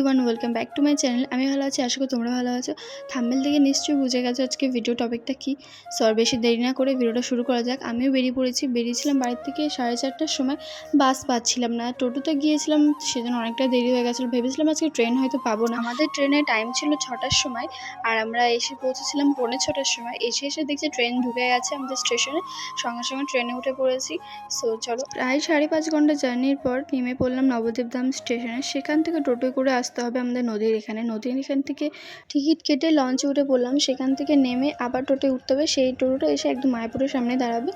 Everyone welcome back to my channel আমি ভালো আছি, আশা করি তোমরা ভালো আছো। থাম্বেল থেকে নিশ্চয়ই বুঝে গেছো আজকে ভিডিও টপিকটা কী। সর বেশি দেরি না করে ভিডিওটা শুরু করা যাক। আমিও বেরিয়ে পড়েছি। বেরিয়েছিলাম বাড়ির থেকে সাড়ে চারটার সময়। বাস পাচ্ছিলাম না। টোটোতে গিয়েছিলাম, সেজন্য অনেকটা দেরি হয়ে গেছিল। ভেবেছিলাম আজকে ট্রেন হয়তো পাবো না। আমাদের ট্রেনের টাইম ছিল ছটার সময়। আর আমরা এসে পৌঁছেছিলাম পৌনে ছটার সময়। এসে এসে দেখছি ট্রেন ঢুকে গেছে আমাদের স্টেশনে সঙ্গে সঙ্গে ট্রেনে উঠে পড়েছি। সো চলো। প্রায় সাড়ে পাঁচ ঘণ্টা জার্নির পর নেমে পড়লাম নবদ্বীপধাম স্টেশনে সেখান থেকে টোটোয় করে আসতে হবে আমাদের নদীর এখানে। নদীর এখান থেকে টিকিট কেটে লঞ্চে উঠে পড়লাম। সেখান থেকে নেমে আবার টোটোয় উঠতে হবে। সেই টোটোটা এসে একদম মায়াপুরের সামনে দাঁড়াবে।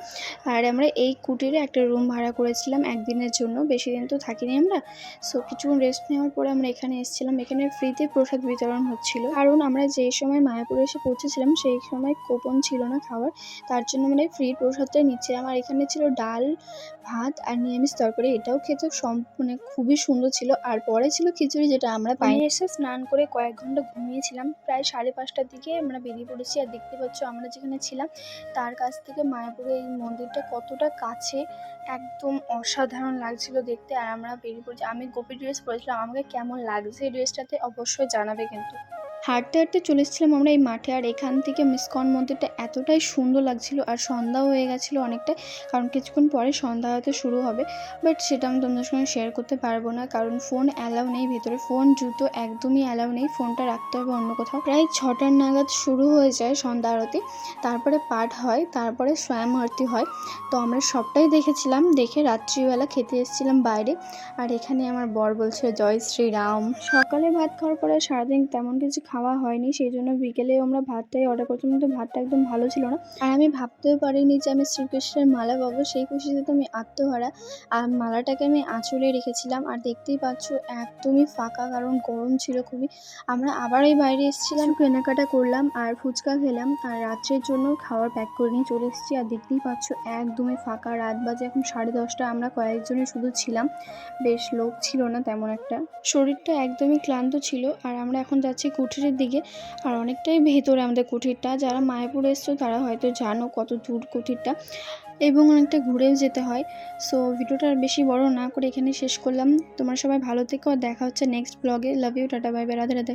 আর আমরা এই কুটিরে একটা রুম ভাড়া করেছিলাম একদিনের জন্য। বেশি দিন তো থাকিনি আমরা। সো কিছুক্ষণ রেস্ট নেওয়ার পরে আমরা এখানে এসেছিলাম। এখানে ফ্রিতে প্রসাদ বিতরণ হচ্ছিল। কারণ আমরা যেই সময় মায়াপুরে এসে পৌঁছেছিলাম, সেই সময় কোপন ছিল না খাওয়ার। তার জন্য মানে ফ্রি প্রসাদটাই নিচ্ছিলাম। আর এখানে ছিল ডাল, ভাত আর নিরামিষ তরকারি। এটাও খেতে সম মানে খুবই সুন্দর ছিল। আর পরে ছিল খিচুড়ি, যেটা আমরা পাই এসে স্নান করে কয়েক ঘণ্টা ঘুমিয়েছিলাম। প্রায় সাড়ে পাঁচটার দিকে আমরা বেরিয়ে পড়েছি আর দেখতে পাচ্ছ আমরা যেখানে ছিলাম তার কাছ থেকে মায়াপুরের এই মন্দিরটা কতটা কাছে একদম অসাধারণ লাগছিল দেখতে। আর আমরা বেরিয়ে পড়েছি। আমি গোপী ড্রেস পরেছিলাম। আমাকে কেমন লাগছে এই ড্রেসটাতে অবশ্যই জানাবে কিন্তু। হাঁটতে হাঁটতে চলে এসেছিলাম আমরা এই মাঠে। আর এখান থেকে মিসকন মন্দিরটা এতটাই সুন্দর লাগছিল আর সন্ধ্যাও হয়ে গেছিল অনেকটা, কারণ কিছুক্ষণ পরে সন্ধ্যা হয়তো শুরু হবে। বাট সেটা আমি তোমাদের সঙ্গে শেয়ার করতে পারব না, কারণ ফোন অ্যালাউ নেই ভেতরে। ফোন জুতো একদমই অ্যালাউ নেই। ফোনটা রাখতে হবে অন্য কোথাও। প্রায় ছটার নাগাদ শুরু হয়ে যায় সন্ধ্যা আরতি। তারপরে পাঠ হয়, তারপরে স্বয়ং আরতি হয়। তো আমরা সবটাই দেখেছিলাম, দেখে রাত্রিবেলা খেতে এসেছিলাম বাইরে। আর এখানে আমার বর বলছিল, জয় শ্রীরাম। সকালে ভাত খাওয়ার পরে সারাদিন তেমন কিছু খাওয়া হয়নি সেই জন্য বিকেলে আমরা ভাতটাই অর্ডার করছিলাম কিন্তু ভাতটা একদম ভালো ছিল না। আর আমি ভাবতেও পারিনি যে আমি শ্রীকৃষ্ণের মালা পাবো সেই খুশিতে তো আমি আত্মহারা। আর মালাটাকে আমি আঁচলে রেখেছিলাম আর দেখতেই পাচ্ছ একদমই ফাঁকা কারণ গরম ছিল খুবই। আমরা আবার এই বাইরে এসেছিলাম কেনাকাটা করলাম আর ফুচকা খেলাম আর রাত্রের জন্য খাওয়ার প্যাক করে নিয়ে চলে এসেছি। আর দেখতেই পাচ্ছ একদমই ফাঁকা রাত বাজে এখন সাড়ে দশটা আমরা কয়েকজনই শুধু ছিলাম। বেশ লোক ছিল না তেমন একটা। শরীরটা একদমই ক্লান্ত ছিল আর আমরা এখন যাচ্ছি কুঠিরের দিকে। আর অনেকটাই ভেতরে আমাদের কুঠিরটা। যারা মায়াপুর এসছো, তারা হয়তো জানো কত দূর কুঠিরটা এবং অনেকটা ঘুরেও যেতে হয়। সো ভিডিওটা আর বেশি বড় না করে এখানে শেষ করলাম। তোমার সবাই ভালো থেকে। আর দেখা হচ্ছে নেক্সট ব্লগে love you tata bye Radhe Radhe.